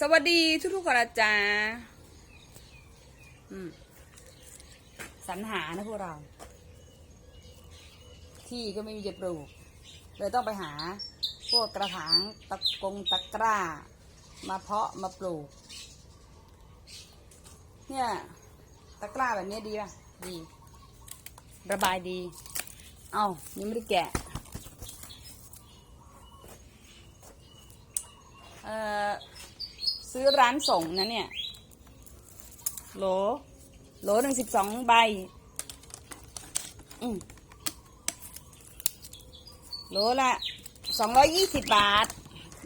สวัสดีทุกทุกๆคนนะจ๊ะอืมสรรหานะพวกเรา ที่ก็ไม่มีจะปลูกเลยต้องไปหา พวกกระถางตะกงตะกร้า มาเพาะมาปลูก เนี่ยตะกร้าแบบนี้ดีป่ะ ดี ระบายดี เอา้ายังไม่ได้แกะ เอ่อ ซื้อร้านส่งนะเนี่ย โหล โหลหนึ่งสิบสองใบอืมโหลละสองร้อยยี่สิบบาท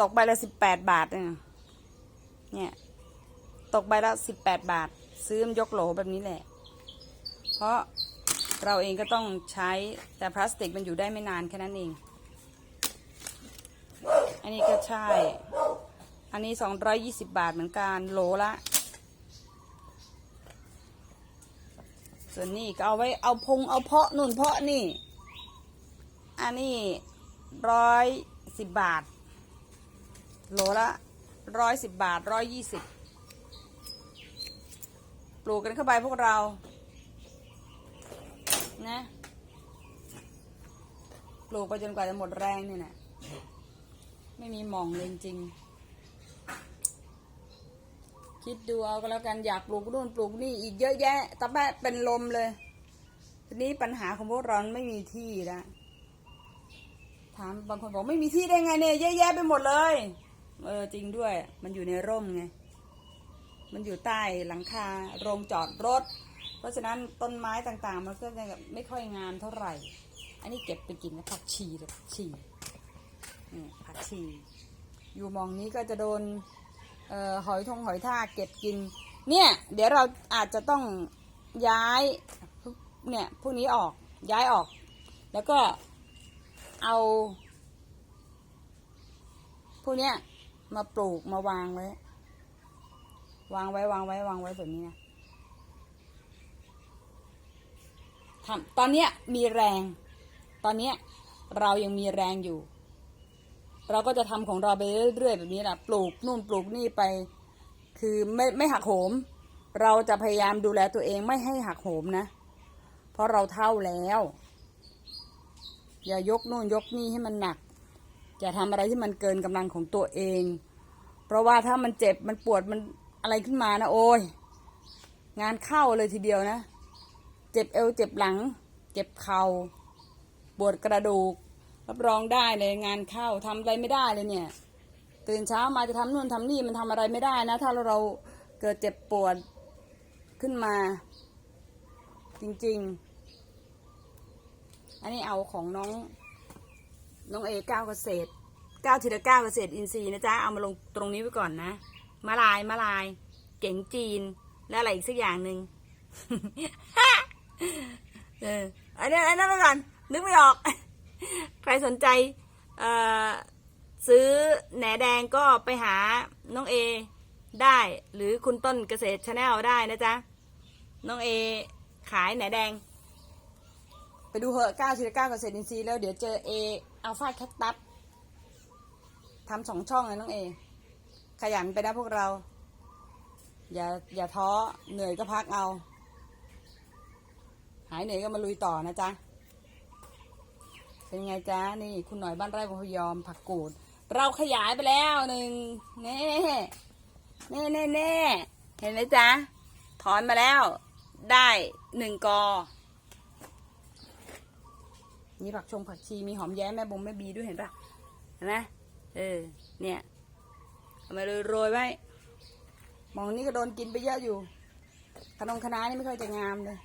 ตกใบละสิบแปดบาทเนี่ยเนี่ย ตกใบละสิบแปดบาท ซื้อมยกโหลแบบนี้แหละ เพราะเราเองก็ต้องใช้แต่พลาสติกมันอยู่ได้ไม่นานแค่นั้นเอง อันนี้ก็ใช่ อันนี้สองร้อยยี่สิบบาทเหมือนกันโลละ ส่วนนี้ก็เอาไว้เอาพงเอาเพาะนุ่นเพาะนี่ อันนี้ร้อยสิบบาท โลละร้อยสิบบาทร้อยยี่สิบปลูกกันเข้าไปพวกเรา นะ ปลูกไปจนกว่าจะหมดแรงนี่นะไม่มีหมองเลยจริง คิดดูเอาก็แล้วกันอยากปลูกนู่นปลูกนี่อีกเยอะแยะตะแปะเป็นลมเลย ทีนี้ปัญหาของพวกเราไม่มีที่ละถามบางคนบอกไม่มีที่ได้ไงเนี่ยเยอะแยะไปหมดเลย เออจริงด้วย มันอยู่ในร่มไง มันอยู่ใต้หลังคาโรงจอดรถ เพราะฉะนั้นต้นไม้ต่างๆ มันก็จะไม่ค่อยงามเท่าไหร่ อันนี้เก็บไปกินนะผักชีเลยผักชีนี่ผักชี อยู่มองนี้ก็จะโดน หอยทงหอยทากเก็บกิน เนี่ยเดี๋ยวเราอาจจะต้องย้ายเนี่ยพวกนี้ออกย้ายออก แล้วก็เอาพวกเนี้ยมาปลูกมาวางไว้ วางไว้วางไว้วางไว้แบบนี้นะทำตอนเนี้ยมีแรง ตอนเนี้ยเรายังมีแรงอยู่ เราก็จะทำของเราไปเรื่อยๆแบบนี้แหละปลูกนู่นปลูกนี่ไป คือไม่ไม่หักโหม เราจะพยายามดูแลตัวเองไม่ให้หักโหมนะ เพราะเราเท่าแล้ว อย่ายกนู่นยกนี่ให้มันหนัก อย่าทำอะไรที่มันเกินกำลังของตัวเอง เพราะว่าถ้ามันเจ็บมันปวดมันอะไรขึ้นมานะโอ้ยงานเข้าเลยทีเดียวนะ เจ็บเอวเจ็บหลัง เจ็บเข่าปวดกระดูก รับรองได้เลยงานเข้าทำอะไรไม่ได้เลยเนี่ย ตื่นเช้ามาจะทำนู่นทำนี่มันทำอะไรไม่ได้นะ ถ้าเราเกิดเจ็บปวดขึ้นมา จริง ๆ อันนี้เอาของน้องน้องเอก้าวเกษตรก้าวทีละก้าวเกษตรอินทรีย์นะจ๊ะเอามาลงตรงนี้ไว้ก่อนนะมะลายมะลาย เก๋งจีนและอะไรอีกสักอย่างหนึ่งเอออันนี้อันนั้นไปก่อนนึกไม่ออก ใครสนใจซื้อแหนแดงก็ไปหาน้องเอได้ หรือคุณต้นเกษตรชาแนลได้นะจ๊ะ น้องเอขายแหนแดง ไปดูเหอะก้าวทีละก้าเกษตรอินทรีย์แล้วเดี๋ยวเจอเออัลฟาแคคตัสทำสองช่องเลยน้องเอ ขยันไปนะพวกเรา อย่าอย่าท้อเหนื่อยก็พักเอา หายเหนื่อยก็มาลุยต่อนะจ๊ะ เป็นไงจ๊ะนี่ คุณหน่อยบ้านไร่พยอมผักกูด เราขยายไปแล้วหนึ่งเน่เน่เน่เน่เห็นไหมจ๊ะถอนมาแล้ว ได้หนึ่งกอนี่ผักชงผักชีมีหอมแย้มแม่บงแม่บีด้วยเห็นปะเห็นไหมเออ เนี่ยเอามาโรยไว้มองนี่ก็โดนกินไปเยอะอยู่ขนมคณะนี่ไม่ค่อยจะงามเลย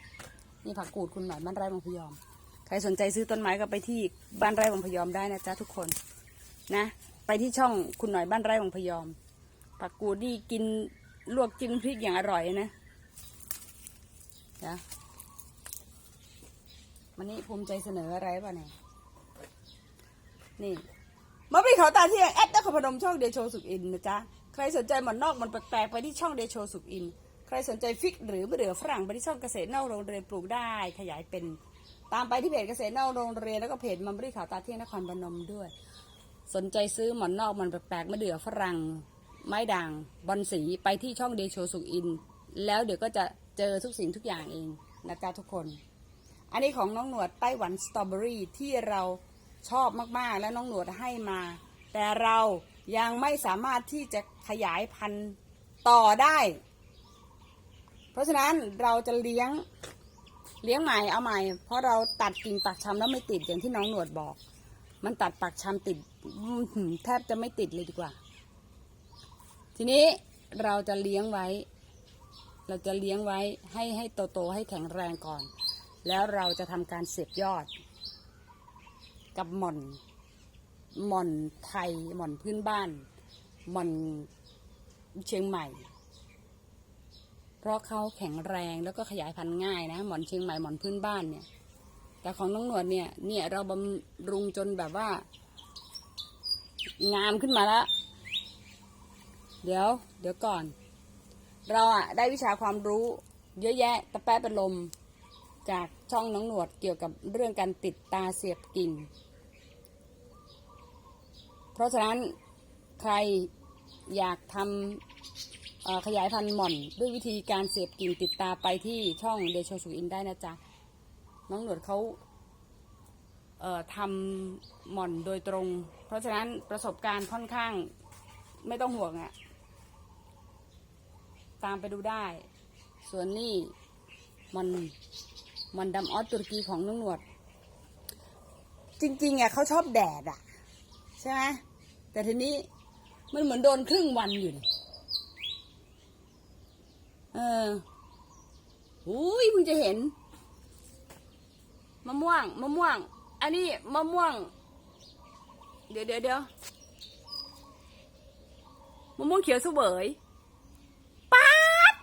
นี่ผักกูดคุณหน่อยบ้านไร่บางพยอม รสนใจซื้อต้นไม้ก็ไปที่บ้านไร่บางพยอมได้นะจ๊ะทุกคนนะ ไปที่ช่องคุณหน่อยบ้านไร่บางพยอมผักกูดนี่กินลวกจิ้มพริกอย่างอร่อยนะจ้ะวันนี้ภูมิใจเสนออะไรป่ะเนี่ยนี่มาไปเขาตาที่แอดนครพนมช่องเดโชสุขอินนะจ๊ะใครสนใจหมันนอกมันแปลกๆไปที่ช่องเดโชสุขอิน ใครสนใจฟิกหรือมะเดื่อฝรั่งไปที่ช่องเกษตรนอกโรงเรียนปลูกได้ขยายเป็น ตามไปที่เพจเกษตรนอกโรงเรียนแล้วก็เพจมัมบรี่ข่าวตาเที่ยงนครพนมด้วย สนใจซื้อหมอนนอกมันแปลกๆมะเดื่อฝรั่งไม้ด่างบอลสีไปที่ช่องเดโชสุอิน แล้วเดี๋ยวก็จะเจอทุกสิ่งทุกอย่างเองนะจ๊ะทุกคน อันนี้ของน้องหนวดไต้หวันสตรอเบอรี่ที่เราชอบมากๆ แล้วน้องหนวดให้มา แต่เรายังไม่สามารถที่จะขยายพันธุ์ต่อได้ เพราะฉะนั้นเราจะเลี้ยง เลี้ยงใหม่เอาใหม่ เพราะเราตัดกิ่งปักชำแล้วไม่ติดอย่างที่น้องหนวดบอก มันตัดปักชำติดแทบจะไม่ติดเลยดีกว่า ทีนี้เราจะเลี้ยงไว้ เราจะเลี้ยงไว้ให้ให้โตๆให้แข็งแรงก่อน แล้วเราจะทำการเสียบยอด กับหม่อนหม่อนไทยหม่อนพื้นบ้านหม่อนเชียงใหม่ เพราะเขาแข็งแรงแล้วก็ขยายพันธุ์ง่ายนะ หมอนเชียงใหม่หมอนพื้นบ้านเนี่ย แต่ของน้องหนวดเนี่ย เนี่ยเราบำรุงจนแบบว่า งามขึ้นมาแล้ว เดี๋ยว เดี๋ยวก่อน เราอะได้วิชาความรู้เยอะแยะตะแปะเป็นลมจากช่องน้องหนวดเกี่ยวกับเรื่องการติดตาเสียบกิ่ง เพราะฉะนั้นใครอยากทำ ขยายพันธุ์หม่อนด้วยวิธีการเสียบกิ่งติดตาไปที่ช่องเดโชสุอินได้นะจ๊ะ น้องหนวดเขาเอ่อทำหม่อนโดยตรง เพราะฉะนั้นประสบการณ์ค่อนข้างไม่ต้องห่วงอะตามไปดูได้ ส่วนนี่มันมันดำออสตุรกีของน้องหนวด จริงๆอะเขาชอบแดดอะ ใช่ไหมแต่ทีนี้มันเหมือนโดนครึ่งวันอยู่ เอออุ้ยมึงจะเห็น มะม่วง มะม่วง อันนี้มะม่วง เดี๋ยวเดี๋ยวเดี๋ยวมะม่วงเขียวเสวยป๊าด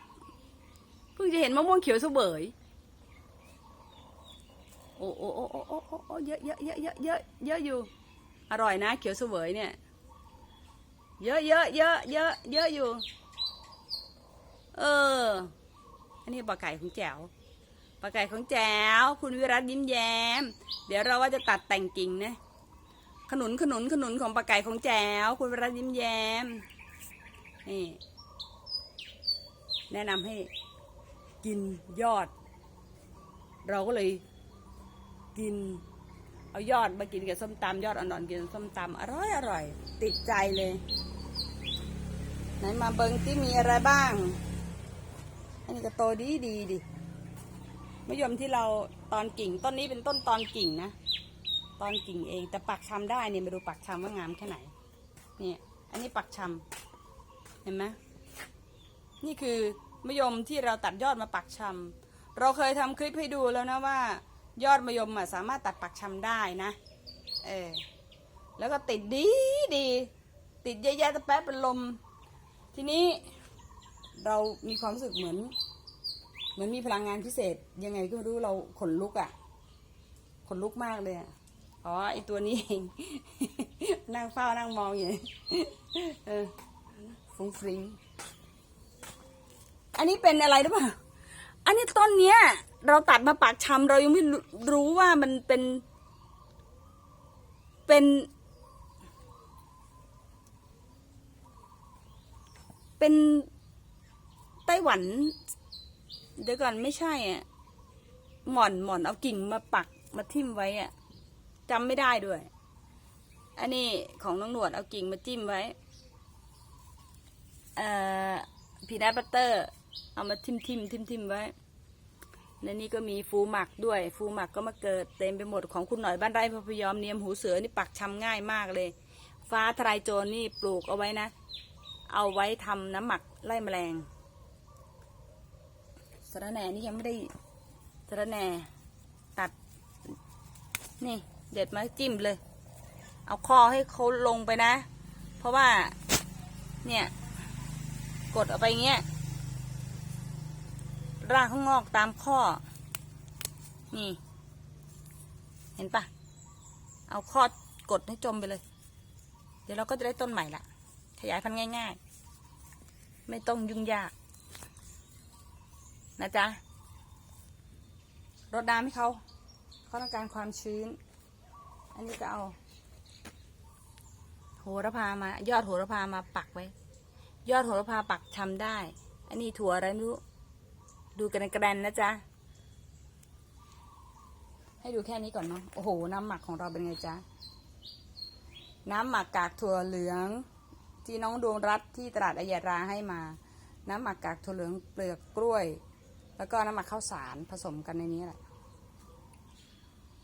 เพิ่งจะเห็นมะม่วงเขียวเสวยโอ้โอ้โอ้โอ้โอ้โอ้โอ้เยอะเยอะเยอะเยอะเยอะเยอะอยู่ อร่อยนะ เขียวเสวยเนี่ย เยอะเยอะเยอะเยอะเยอะอยู่ เออ อันนี้ปลาไก่ของแจ๋วปลาไก่ของแจ๋วคุณวิรัตยิ้มแย้ม เดี๋ยวเราว่าจะตัดแต่งกิ่งนะขนุนขนุนขนุนของปลาไก่ของแจ๋วคุณวิรัตยิ้มแย้มนี่แนะนำให้กินยอด เราก็เลยกิน เอายอดมากินกับส้มตำยอดอ่อนๆกินกับส้มตำอร่อยอร่อย ติดใจเลย ไหนมาเบิงที่มีอะไรบ้าง อันนี้ก็โตดีดีดิมะยมที่เราตอนกิ่งต้นนี้เป็นต้นตอนกิ่งนะ ตอนกิ่งเองแต่ปักชำได้เนี่ยมาดูปักชำว่างามแค่ไหนเนี่ยอันนี้ปักชำเห็นไหมนี่คือมะยมที่เราตัดยอดมาปักชำเราเคยทำคลิปให้ดูแล้วนะว่า ยอดมะยมอะสามารถตัดปักชำได้นะเออแล้วก็ติดดีดี ติดเยอะแตะแป๊ะเป็นลม ทีนี้ เรามีความรู้สึกเหมือน เหมือนมีพลังงานพิเศษ ยังไงก็ไม่รู้เราขนลุกอะ่ะ ขนลุกมากเลยอะ่ะอ๋อไอตัวนี้เองนั่งเฝ้านั่งมองอย่างนี้เออฟุ้งฟริ้งอันนี้เป็นอะไรหรือเปล่าอันนี้ต้นเนี้ย เราตัดมาปากชำเรายังไม่รู้ว่ามันเป็น เป็น เป็น ต้หวัน เดี๋ยวก่อนไม่ใช่อะหม่อนหม่อนเอากิ่งมาปักมาทิ่มไว้อะจำไม่ได้ด้วย อันนี้ของน้องหนวดเอากิ่งมาจิ้มไว้เอ่อพีนัทบัตเตอร์ เอามาทิมทิมทิมทิมไว้ในนี้ก็มีฟูหมักด้วย ฟูหมักก็มาเกิดเต็มไปหมดของคุณหน่อยบ้านไร่พะพยอมเนียมหูเสือนี่ปักชำง่ายมากเลย ฟ้าทลายโจรนี่ปลูกเอาไว้นะ เอาไว้ทำน้ำหมักไล่แมลง สระแหน่นี่ยังไม่ได้สระแหน่ตัด นี่ เด็ดมาจิ้มเลย เอาคอให้เขาลงไปนะ เพราะว่า เนี่ย กดเอาไปเงี้ย รากเขางอกตามข้อ นี่ เห็นปะเอาข้อกดให้จมไปเลย เดี๋ยวเราก็จะได้ต้นใหม่ละ ขยายพันธุ์ง่าย ๆ ไม่ต้องยุ่งยาก นะจ๊ะรดน้ำให้เขาเขาต้องการความชื้น อันนี้ก็เอา โหระพามายอดโหระพามาปักไว้ ยอดโหระพาปักชำได้ อันนี้ถั่วอะไรไม่รู้ ดูกันกระแดนนะจ๊ะให้ดูแค่นี้ก่อนเนาะโอ้โห น้ำหมักของเราเป็นไงจ๊ะน้ำหมักกากถั่วเหลืองที่น้องดวงรัตที่ตลาดอายาราให้มา น้ำหมักกากถั่วเหลืองเปลือกกล้วย แล้วก็น้ำหมักข้าวสารผสมกันในนี้แหละ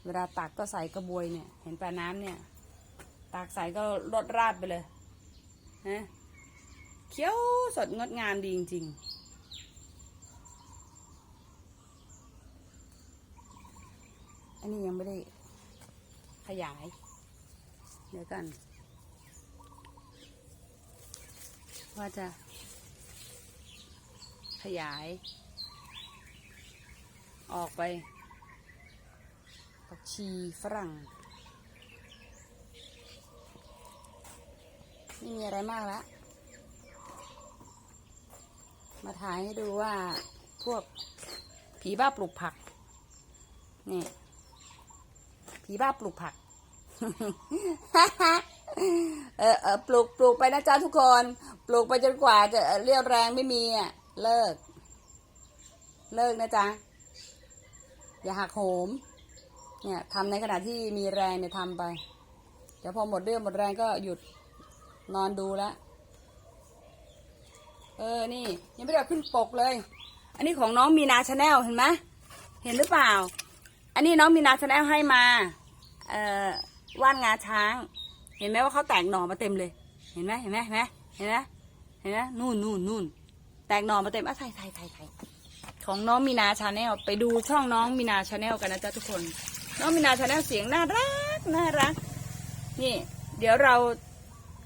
เวลาตักก็ใส่กระบวยเนี่ย เห็นปลาน้ำเนี่ย ตักใส่ก็รดราดไปเลยฮะเคี้ยวสดงดงามดีจริงๆ อันนี้ยังไม่ได้ขยาย เดี๋ยวกัน ว่าจะขยาย ออกไปผักชีฝรั่ง ไม่มีอะไรมากแล้วมาถ่ายให้ดูว่าพวกผีบ้าปลูกผัก นี่ ผีบ้าปลูกผัก เออเออปลูกปลูกไปนะจ๊ะทุกคน ปลูกไปจนกว่าจะเรียวแรงไม่มีอะ เลิก เลิกนะจ๊ะ อย่าหักโหม เนี่ยทำในขณะที่มีแรงเนี่ยทำไป เดี๋ยวพอหมดเรื่องหมดแรงก็หยุดนอนดูแล้วเออ นี่ ยังไม่ได้ขึ้นปกเลย อันนี้ของน้องมีนาชาแนลเห็นไหมเห็นหรือเปล่า อันนี้น้องมีนาชาแนลให้มา เอ่อว่านงาช้าง เห็นไหมว่าเขาแตกหน่อมาเต็มเลย เห็นไหมเห็นไหมเห็นไหมเห็นไหมเห็นไหมนู่นนู่นนู่นแตกหน่อมาเต็มอะไทยไทยไทยไทย ของน้องมีนาชาแนลไปดูช่องน้องมีนาชาแนลกันนะจ๊ะทุกคน น้องมีนาชาแนลเสียงน่ารักน่ารัก นี่ เดี๋ยวเรา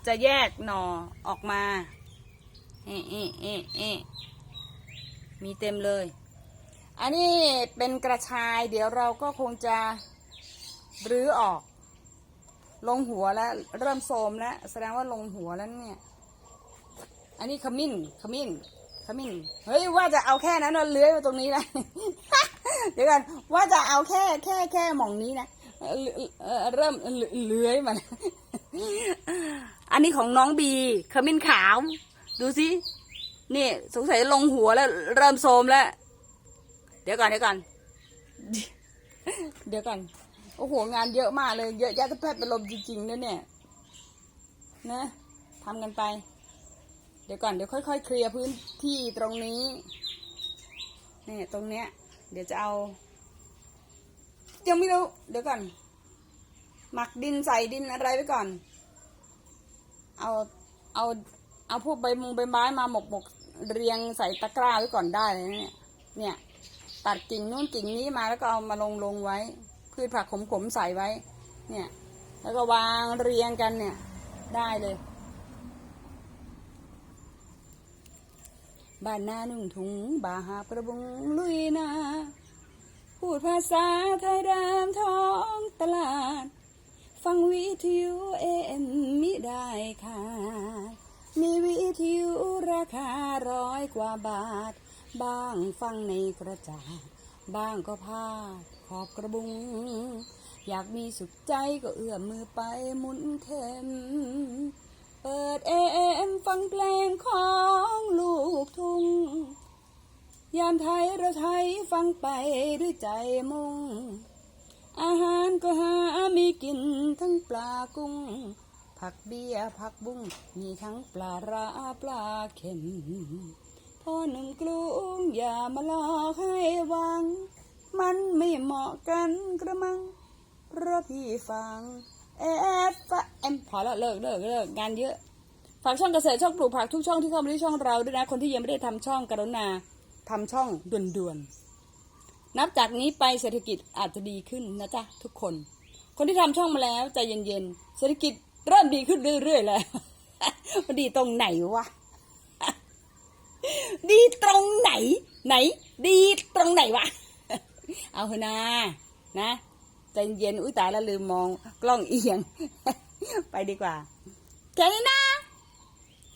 จะแยกหน่อออกมาเอะเอะเอะเอะมีเต็มเลย อันนี้เป็นกระชาย เดี๋ยวเราก็คงจะรื้อออก ลงหัวแล้วเริ่มโทมแล้วแสดงว่าลงหัวแล้วเนี่ย อันนี้ขมิ้นขมิ้น มิ้นเฮ้ยว่าจะเอาแค่นั้นเราเลื้อยมาตรงนี้นะ เดี๋ยวกันว่าจะเอาแค่แค่แค่หม่องนี้นะเริ่มเลื้อยมาอันนี้ของน้องบีขมิ้นขาว ดูสินี่สงสัยลงหัวแล้ว เริ่มโทรมแล้ว เดี๋ยวก่อนเดี๋ยวก่อนเดี๋ยวก่อนโอ้โหงานเยอะมากเลย เยอะแยะแทบเป็นลมจริงๆนะเนี่ยนะทำกันไป ดี๋ยวก่อนเดี๋ยวค่อย ๆ เคลียร์พื้นที่ตรงนี้เนี่ยตรงเนี้ย เดี๋ยวจะเอา ยังไม่รู้ เดี๋ยวก่อน หมักดินใส่ดินอะไรไว้ก่อน เอาเอาเอาพวกใบมุงใบไม้มาหมกหมกเรียงใส่ตะกร้าไว้ก่อนได้เลยนะเนี่ยเนี่ย ตัดกิ่งนู้นกิ่งนี้มาแล้วก็เอามาลงลงไว้ พืชผักขมขมๆใส่ไว้ เนี่ย แล้วก็วางเรียงกันเนี่ย ได้เลย บ้านนานุ่งถุงบาหาประบุงลุยนา พูดภาษาไทยดามท้องตลาด ฟังวิทยุเอ็มมิได้ค่ะ มีวิทยุราคาร้อยกว่าบาท บ้างฟังในกระจาดบ้างก็พาดขอบกระบุง อยากมีสุขใจก็เอื้อมมือไปหมุนเข็ม เปิดเอ็มฟังเพลงของลูกทุ่ง ยามไทยเราไทยฟังไปด้วยใจมุ่ง อาหารก็หามีกินทั้งปลากุ้ง ผักเบี้ยผักบุ้ง มีทั้งปลาราปลาเข็มพ่อหนุ่มกรุงอย่ามาหลอกให้หวัง มันไม่เหมาะกันกระมัง เพราะพี่ฟัง เอฟเอ็มพอแล้วเลิกเลิกเลิกงานเยอะฝากช่องเกษตรช่องปลูกผักทุกช่องที่เข้ามาที่ช่องเราด้วยนะคนที่ยังไม่ได้ทำช่องกรุณาทำช่องด่วนๆนับจากนี้ไปเศรษฐกิจอาจจะดีขึ้นนะจ๊ะทุกคน คนที่ทำช่องมาแล้วใจเย็นๆเศรษฐกิจเริ่มดีขึ้นเรื่อยๆแล้วมันดีตรงไหนวะดีตรงไหน ไหน ดีตรงไหนวะ เอาเถอะนะนะ ใจเย็นอุ้ยตายแล้วลืมมองกล้องเอียง ไปดีกว่า แค่นี้นะ